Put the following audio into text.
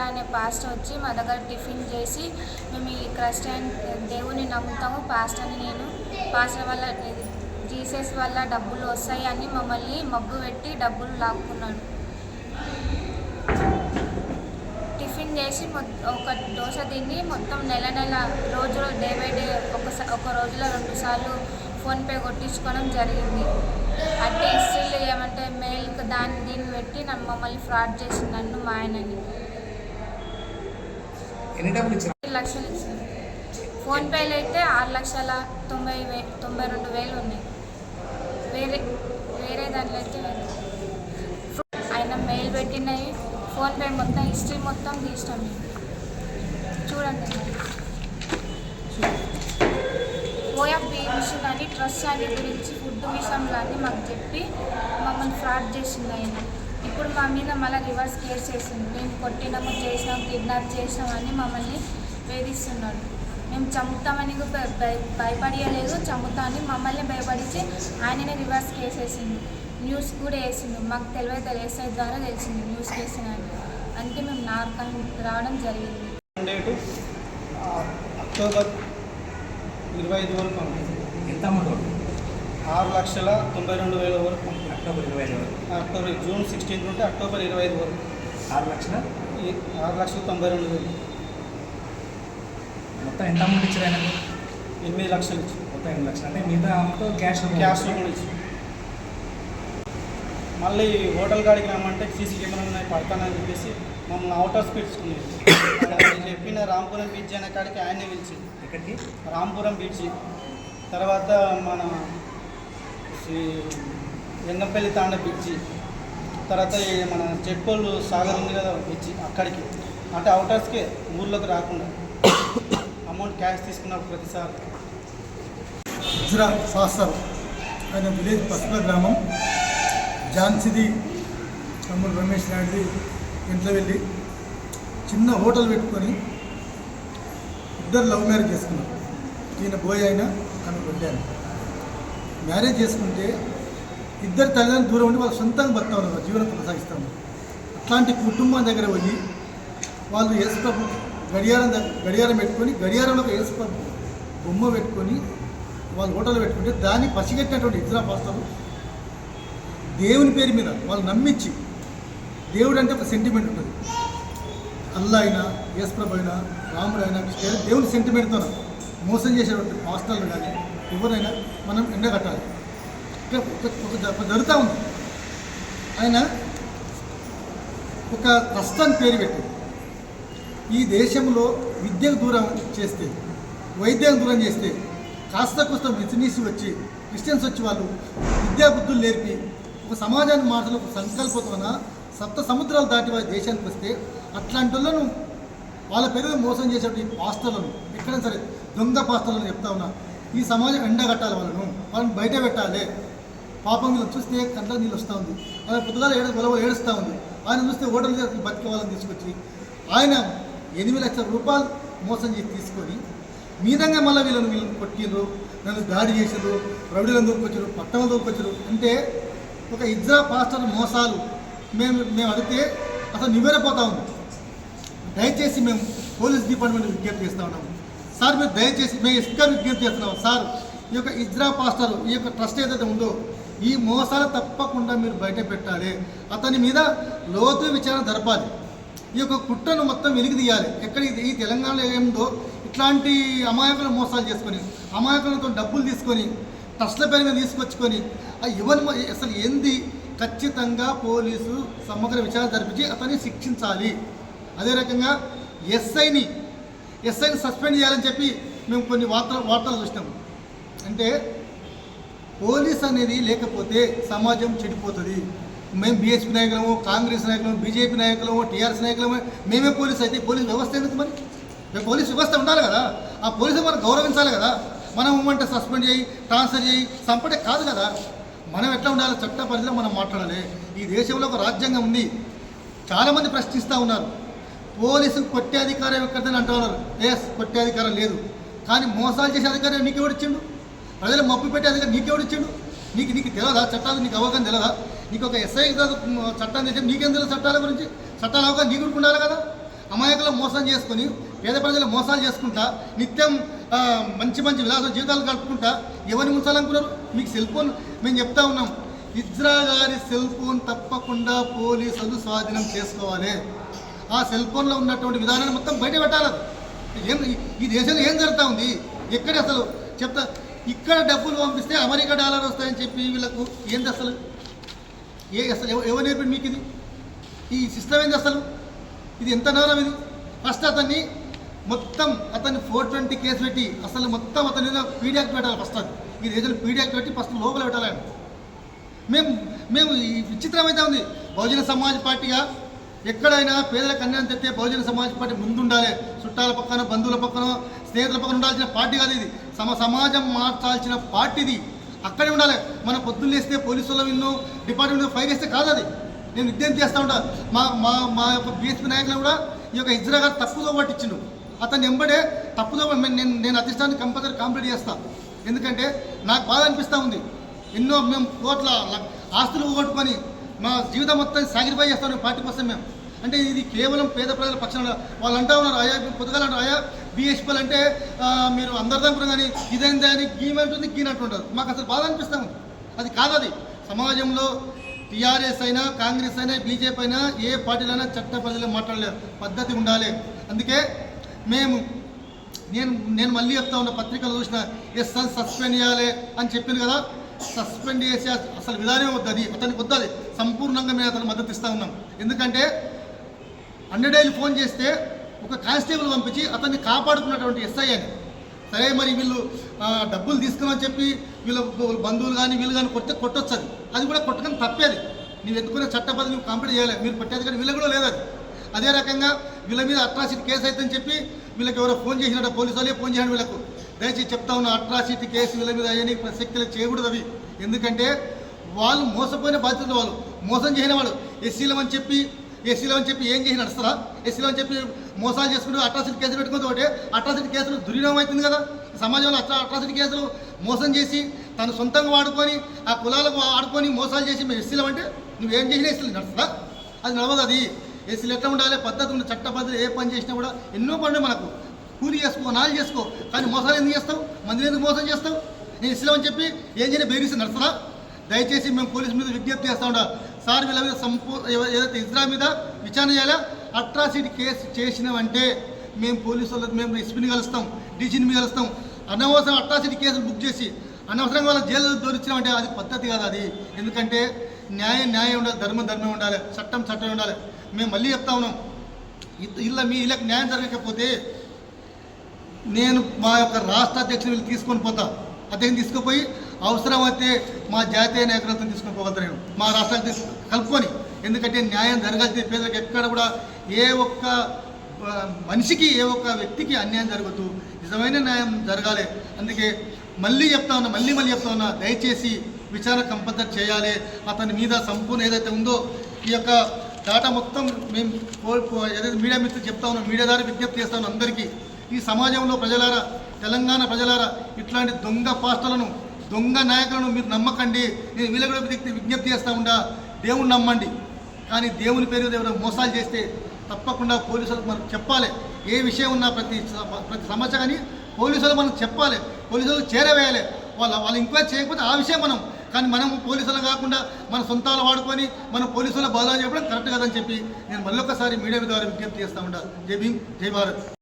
Ezra అనే pastor వచ్చి మా దగ్గర టిఫిన్ చేసి మేము ఈ క్రిస్టియన్ దేవుని నమ్ముతాము పాస్టర్ని నేను పాస్టర్ వల్ల జీసస్ వల్ల డబ్బులు వస్తాయి అని మమ్మల్ని మబ్బు పెట్టి డబ్బులు లాక్కున్నాడు. టిఫిన్ చేసి మొ- ఒక దోశ తిని మొత్తం నెల నెల రోజు డే బై డే ఒక ఒక రోజులో రెండు సార్లు ఫోన్పే కొట్టించుకోవడం జరిగింది. అంటే హిస్టరీలు ఏమంటే మెయిల్కి దాన్ని దీన్ని పెట్టి నన్ను మమ్మల్ని ఫ్రాడ్ చేసి నన్ను మా ఆయనని. ఎన్ని డబ్బులు ఇచ్చారు? లక్షలు ఫోన్పేలో అయితే ఆరు లక్షల తొంభై వే తొంభై రెండు వేలు ఉన్నాయి వేరే వేరే దాంట్లో అయితే ఆయన మెయిల్ పెట్టినవి ఫోన్పే మొత్తం హిస్టరీ మొత్తం తీసినాం మేము. చూడండి. ఓఎఫ్బి మిషన్ అని ట్రస్ట్ అని గురించి ఫుడ్ విషయంలో అని మాకు చెప్పి మమ్మల్ని ఫ్రాడ్ చేసింది ఆయన. ఇప్పుడు మా మీద మళ్ళీ రివర్స్ కేసు చేసింది మేము కొట్టినాము చేసినాం కిడ్నాప్ చేసినాం అని మమ్మల్ని వేధిస్తున్నాడు. మేము చంపుతామని కూడా భయ- భయ- భయపడియలేదు. చంపుతామని మమ్మల్ని భయపడించి ఆయననే రివర్స్ కేసు వేసింది. న్యూస్ కూడా వేసిండు. మాకు తెలియదు ఎస్ఐ ద్వారా తెలిసింది న్యూస్ వేసినని అందుకే మేము నార్కం రావడం జరిగింది. డేటు ఆ, అక్టోబర్ ఇరవై ఐదు వరకు ఎంత అమౌంట్? ఆరు లక్షల తొంభై రెండు వేల వరకు అక్టోబర్ ఇరవై ఐదు వరకు. అక్టోబర్ జూన్ సిక్స్టీన్త్ నుండి అక్టోబర్ ఇరవై ఐదు వరకు. ఆరు లక్షల? ఆరు లక్షల తొంభై రెండు వేలు. మొత్తం ఎంత అమౌంట్ ఇచ్చారు ఆయనకు? ఎనిమిది లక్షలు ఇచ్చి మొత్తం ఎనిమిది లక్షలు. అంటే మిగతా అమౌంట్ క్యాష్ క్యాష్లో కూడా ఇచ్చి మళ్ళీ హోటల్ కాడికి రమ్మంటే సీసీ కెమెరా ఉన్నాయి పడతానని చెప్పేసి మమ్మల్ని అవుట్ ఆఫ్ పిలుచుకునేది నేను చెప్పిన రాంపురం బీచ్ అనే కాడికి ఆయనే పిలిచింది. ఎక్కడికి? రాంపురం బీచ్ తర్వాత మన శ్రీ ఎంగంపల్లి తాండ బీచ్ తర్వాత మన చెట్కోళ్ళు సాగర్ ఉంది కదా బీచ్ అక్కడికి. అంటే అవుటర్స్కే ఊర్లోకి రాకుండా. అమౌంట్ క్యాష్ తీసుకున్న ప్రతిసారి. ఇజ్రా సాసర్ ఆయన విలేజ్ పసుల గ్రామం. ఝాన్సీది తమ్ముడు రమేష్ నాయుడుది ఇంట్లో వెళ్ళి చిన్న హోటల్ పెట్టుకొని ఇద్దరు లవ్ మ్యారేజ్ చేసుకున్నారు. ఈయన బోయ్ అయినా ఆమె వెళ్ళాను మ్యారేజ్ చేసుకుంటే ఇద్దరు తల్లిదండ్రులు దూరం ఉండి వాళ్ళు సొంతంగా భర్త ఉన్నారు జీవనం కొనసాగిస్తాము. అట్లాంటి కుటుంబం దగ్గర పోయి వాళ్ళు ఏసుప్రభు గడియారం దగ్గర గడియారం పెట్టుకొని గడియారంలో ఒక యేసుప్రభు బొమ్మ పెట్టుకొని వాళ్ళు హోటల్ పెట్టుకుంటే దాన్ని పసిగట్టినటువంటి ఇజ్రా పాస్టర్లు దేవుని పేరు మీద వాళ్ళు నమ్మించి దేవుడు అంటే ఒక సెంటిమెంట్ ఉంటుంది. అల్లా అయినా యేసుప్రభు అయినా రాముడు అయినా దేవుని సెంటిమెంట్తో మోసం చేసేటువంటి పాస్టర్లు కానీ ఎవరైనా మనం ఎండగట్టాలి ఒక జరుగుతూ ఉంది. ఆయన ఒక కష్టాన్ని పేరు పెట్టి ఈ దేశంలో విద్యకు దూరం చేస్తే వైద్యం దూరం చేస్తే కాస్త కోస్త మిసినీసి వచ్చి క్రిస్టియన్స్ వచ్చి వాళ్ళు విద్యాబుద్ధులు నేర్పి ఒక సమాజాన్ని మార్చడం ఒక సంకల్పతోన సప్త సముద్రాలు దాటి వారి దేశానికి వస్తే అట్లాంటి వాళ్ళను వాళ్ళ పేరు మోసం చేసేటువంటి పాస్టర్లను ఎక్కడైనా సరే దొంగ పాస్టర్లను చెప్తా ఉన్నా ఈ సమాజం ఎండగట్టాలి వాళ్ళను. వాళ్ళని బయట పెట్టాలి. పాపం వీళ్ళు చూస్తే కంట్లో నీళ్ళు వస్తూ ఉంది. ఆయన పొద్దుగాల ఏడు గొలవ ఏడుస్తూ ఉంది. ఆయన చూస్తే ఓటర్లు చేసి బతికే వాళ్ళని తీసుకొచ్చి ఆయన ఎనిమిది లక్షల రూపాయలు మోసం చేసి తీసుకొని మీదంగా మళ్ళీ వీళ్ళని వీళ్ళని కొట్టిండ్రు నన్ను దాడి చేసారు రౌడీలను దూరుకొచ్చారు పట్టణం దూరుకొచ్చారు అంటే ఒక ఇజ్రా పాస్టర్ మోసాలు. మేము మేము అడిగితే అసలు నివేరపోతా ఉంది దయచేసి మేము పోలీస్ డిపార్ట్మెంట్ విజ్ఞప్తి చేస్తూ ఉన్నాము. సార్ మీరు దయచేసి మేము ఇంకా విజ్ఞప్తి చేస్తున్నాం. సార్ ఈ యొక్క ఇజ్రా పాస్టర్ ఈ యొక్క ట్రస్ట్ ఏదైతే ఉందో ఈ మోసాలు తప్పకుండా మీరు బయట పెట్టాలి. అతని మీద లోతు విచారణ జరపాలి. ఈ యొక్క కుట్రను మొత్తం వెలికి తీయాలి. ఎక్కడ ఈ తెలంగాణలో ఏముందో ఇట్లాంటి అమాయకుల మోసాలు చేసుకొని అమాయకులతో డబ్బులు తీసుకొని ట్రస్ట్ల పేరు మీద తీసుకొచ్చుకొని ఆ అసలు ఏంది? ఖచ్చితంగా పోలీసు సమగ్ర విచారణ జరిపించి అతన్ని శిక్షించాలి. అదే రకంగా ఎస్ఐని ఎస్ఐని సస్పెండ్ చేయాలని చెప్పి మేము కొన్ని వార్త వార్తలు చూసినాము అంటే పోలీస్ అనేది లేకపోతే సమాజం చెడిపోతుంది. మేము బీఎస్పీ నాయకులము కాంగ్రెస్ నాయకులము బీజేపీ నాయకులము టీఆర్ఎస్ నాయకులము మేమే పోలీస్ అయితే పోలీస్ వ్యవస్థ ఎందుకు మరి? మేము పోలీస్ వ్యవస్థ ఉండాలి కదా. ఆ పోలీసు మనం గౌరవించాలి కదా. మనం ఇవ్వమంటే సస్పెండ్ చేయి ట్రాన్స్ఫర్ చేయి చంపడే కాదు కదా. మనం ఎట్లా ఉండాలి? చట్ట పరిధిలో మనం మాట్లాడాలి. ఈ దేశంలో ఒక రాజ్యాంగం ఉంది. చాలామంది ప్రశ్నిస్తూ ఉన్నారు. పోలీసు కొట్టే అధికారం ఎక్కడదని అంటున్నారు ఎస్ కొట్టే అధికారం లేదు. కానీ మోసాలు చేసే అధికారం నీకు ఎవడిచ్చిండు ప్రజలు మప్పు పెట్టే అధికారం నీకు ఎవడిచ్చిండు నీకు నీకు తెలియదా చట్టాలు నీకు అవగాహన తెలియదా నీకు ఒక ఎస్ఐ చట్టం తెచ్చి నీకేం తెలియదు చట్టాల గురించి? చట్టాల అవగాహన నీకు కూడా ఉండాలి కదా? అమాయకులు మోసం చేసుకొని పేద ప్రజలు మోసాలు చేసుకుంటా నిత్యం మంచి మంచి విలాస జీవితాలు గడుపుకుంటా ఎవరిని ఉంచాలనుకున్నారు? మీకు సెల్ ఫోన్ మేము చెప్తా ఉన్నాం. ఇజ్రా గారి సెల్ ఫోన్ తప్పకుండా పోలీసులు స్వాధీనం చేసుకోవాలి. ఆ సెల్ ఫోన్లో ఉన్నటువంటి విధానాన్ని మొత్తం బయట పెట్టాలి ఏం ఈ దేశంలో ఏం జరుగుతూ ఉంది? ఎక్కడ అసలు చెప్తా ఇక్కడ డబ్బులు పంపిస్తే అమెరికా డాలర్ వస్తాయని చెప్పి వీళ్ళకు ఏంది అసలు? ఏ అసలు ఎవరు నేర్పింది మీకు ఇది? ఈ సిస్టమ్ ఏంది అసలు? ఇది ఎంత నేరం ఇది? ఫస్ట్ అతన్ని మొత్తం అతన్ని ఫోర్ ట్వంటీ కేసు పెట్టి అసలు మొత్తం అతని మీద పీడియాక్ట్ పెట్టాలి ఫస్ట్ అది. ఈ దేశంలో పీడియాక్ట్ పెట్టి ఫస్ట్ లోపల పెట్టాలి మేము మేము ఈ విచిత్రమైతే ఉంది. బహుజన సమాజ్ పార్టీగా ఎక్కడైనా పేదల కన్యాన్ని తెస్తే బహుజన సమాజ్ పార్టీ ముందుండాలి. చుట్టాల పక్కన బంధువుల పక్కన స్నేహితుల పక్కన ఉండాల్సిన పార్టీ కాదు ఇది. సమ సమాజం మార్చాల్సిన పార్టీది అక్కడే ఉండాలి. మన పొద్దున్న వేస్తే పోలీసుల విన్ను డిపార్ట్మెంట్ ఫైర్ వేస్తే కాదు అది. నేను విజ్ఞప్తి చేస్తూ ఉంటా. మా మా మా యొక్క బీఎస్పీ నాయకులు కూడా ఈ యొక్క ఇజ్రా గారు తప్పుదో పట్టించిండు. అతను ఎంబడే తప్పుదో నేను నేను అధిష్టాన్ని కంపల్సరీ కంప్లీట్ చేస్తాను ఎందుకంటే నాకు బాధ అనిపిస్తూ ఉంది. ఎన్నో మేము కోట్ల ఆస్తులు పోగొట్టుకొని మా జీవితం మొత్తం సాగిరిఫై చేస్తాం పార్టీ కోసం మేము. అంటే ఇది కేవలం పేద ప్రజల పక్షాన వాళ్ళు అంటా ఉన్నారు ఆయా పొద్దుగాల అంటారు ఆయా బీఎస్పీలు అంటే మీరు అందరితో అనుకున్నారు కానీ ఇదేంది అని గీమంటుంది గీనట్టుంటారు మాకు అసలు బాధ అనిపిస్తాము అది కాదు అది. సమాజంలో టీఆర్ఎస్ అయినా కాంగ్రెస్ అయినా బీజేపీ అయినా ఏ పార్టీలైనా చట్ట ప్రజలు మాట్లాడలేదు పద్ధతి ఉండాలి. అందుకే మేము నేను నేను మళ్ళీ చెప్తా ఉన్న పత్రికలు చూసిన ఎస్ఎల్ సస్పెండ్ చేయాలి అని చెప్పింది కదా సస్పెండ్ చేసే అసలు విధానం అది? అతనికి వద్దది. సంపూర్ణంగా మేము అతను మద్దతు ఇస్తా ఉన్నాం. ఎందుకంటే హండ్రెడ్ ఫోన్ చేస్తే ఒక కానిస్టేబుల్ పంపించి అతన్ని కాపాడుకున్నటువంటి ఎస్ఐ అని. సరే మరి వీళ్ళు డబ్బులు తీసుకున్నామని చెప్పి వీళ్ళ బంధువులు కానీ వీళ్ళు కానీ కొట్టే కొట్టొచ్చు అది అది కూడా కొట్టడం తప్పేది నువ్వు ఎత్తుకునే చట్టబద్ధ నువ్వు కంప్లీట్ చేయాలి. మీరు పెట్టేది కానీ వీళ్ళ కూడా లేదు అది అదే రకంగా వీళ్ళ మీద అట్రాసిటీ కేసు అవుతుందని చెప్పి వీళ్ళకి ఎవరో ఫోన్ చేసినట్టు పోలీసు వాళ్ళే ఫోన్ చేయండి వీళ్ళకు. దయచేసి చెప్తా ఉన్న అట్రాసిటీ కేసు వీళ్ళ మీద అయ్యని ప్రసక్తులు చేయకూడదు అవి ఎందుకంటే వాళ్ళు మోసపోయిన బాధ్యతలు వాళ్ళు మోసం చేయని వాళ్ళు. ఎస్సీలం అని చెప్పి ఎస్సీలో అని చెప్పి ఏం చేసి నడుస్తారా? ఎస్సీలో అని చెప్పి మోసాలు చేసుకుంటూ అట్రాసిటీ కేసులు పెట్టుకుంటూ ఒకటే అట్రాసిటీ కేసులు దుర్వినియోగం అవుతుంది కదా? సమాజంలో అట్లా అట్రాసిటీ కేసులు మోసం చేసి తను సొంతంగా వాడుకొని ఆ కులాలకు వాడుకొని మోసాలు చేసి మేము ఎస్సీలం అంటే నువ్వేం చేసినా ఎస్సీలు నడుస్తుందా అది నడవదు అది. ఎస్సీలు ఎట్లా ఉండాలి? పద్ధతి ఉంది చట్ట పద్ధతి ఏ పని చేసినా కూడా ఎన్నో పనులు మనకు. కూలి చేసుకో నాలు చేసుకో. కానీ మోసాలు ఎందుకు చేస్తావు? మందిని ఎందుకు మోసం చేస్తావు? నేను ఇస్లాం అని చెప్పి ఏం చేయని బెదిరిస్తే నడుస్తుందా దయచేసి మేము పోలీసు మీద విజ్ఞప్తి చేస్తా ఉండా సార్ వీళ్ళ మీద సంపూ ఏదైతే ఇజ్రా మీద విచారణ చేయాలా? అట్రాసిటీ కేసు చేసినామంటే మేము పోలీసు వాళ్ళకి మేము ఎస్పీని కలుస్తాం డీసీని కలుస్తాం. అనవసరం అట్రాసిటీ కేసులు బుక్ చేసి అనవసరంగా వాళ్ళ జైలు దొరికినామంటే అది పద్ధతి కాదు అది. ఎందుకంటే న్యాయం న్యాయం ఉండాలి ధర్మం ధర్మం ఉండాలి చట్టం చట్టం ఉండాలి. మేము మళ్ళీ చెప్తా ఉన్నాం. ఇల్లు మీ ఇళ్ళకి న్యాయం జరగకపోతే నేను మా యొక్క రాష్ట్ర అధ్యక్షులు వీళ్ళు తీసుకొని పోతా. అధ్యక్షుని తీసుకుపోయి అవసరమైతే మా జాతీయ నాయకులతో తీసుకొని పోగలుగుతా నేను. మా రాష్ట్రానికి కలుపుకొని. ఎందుకంటే న్యాయం జరగాల్సింది పేదలకు ఎక్కడ కూడా ఏ ఒక్క మనిషికి ఏ ఒక్క వ్యక్తికి అన్యాయం జరగదు. నిజమైన న్యాయం జరగాలి. అందుకే మళ్ళీ చెప్తా ఉన్నా మళ్ళీ మళ్ళీ చెప్తా ఉన్నా దయచేసి విచారణ కంపల్సరీ చేయాలి. అతని మీద సంపూర్ణ ఏదైతే ఉందో ఈ యొక్క డాటా మొత్తం మేము ఏదైతే మీడియా మిత్రులు చెప్తా ఉన్నాం మీడియా ద్వారా విజ్ఞప్తి చేస్తా ఉన్నాం అందరికీ. ఈ సమాజంలో ప్రజలారా తెలంగాణ ప్రజలారా ఇట్లాంటి దొంగ పాస్టలను దొంగ నాయకులను మీరు నమ్మకండి. నేను వీళ్ళ కూడా విజ్ఞప్తి చేస్తూ ఉండా దేవుని నమ్మండి. కానీ దేవుని పేరు మీద ఎవరైనా మోసాలు చేస్తే తప్పకుండా పోలీసులకు మనం చెప్పాలి. ఏ విషయం ఉన్నా ప్రతి ప్రతి సమస్య కానీ పోలీసులు మనం చెప్పాలి. పోలీసులు చేరవేయాలి. వాళ్ళ వాళ్ళు ఎంక్వైరీ చేయకపోతే ఆ విషయం మనం. కానీ మనం పోలీసులు కాకుండా మన సొంతాలు వాడుకొని మన పోలీసుల బాధ చెప్పడం కరెక్ట్ కదని చెప్పి నేను మళ్ళొకసారి మీడియా ద్వారా విజ్ఞప్తి చేస్తా ఉంటాను జై భీమ్ జై భారత్.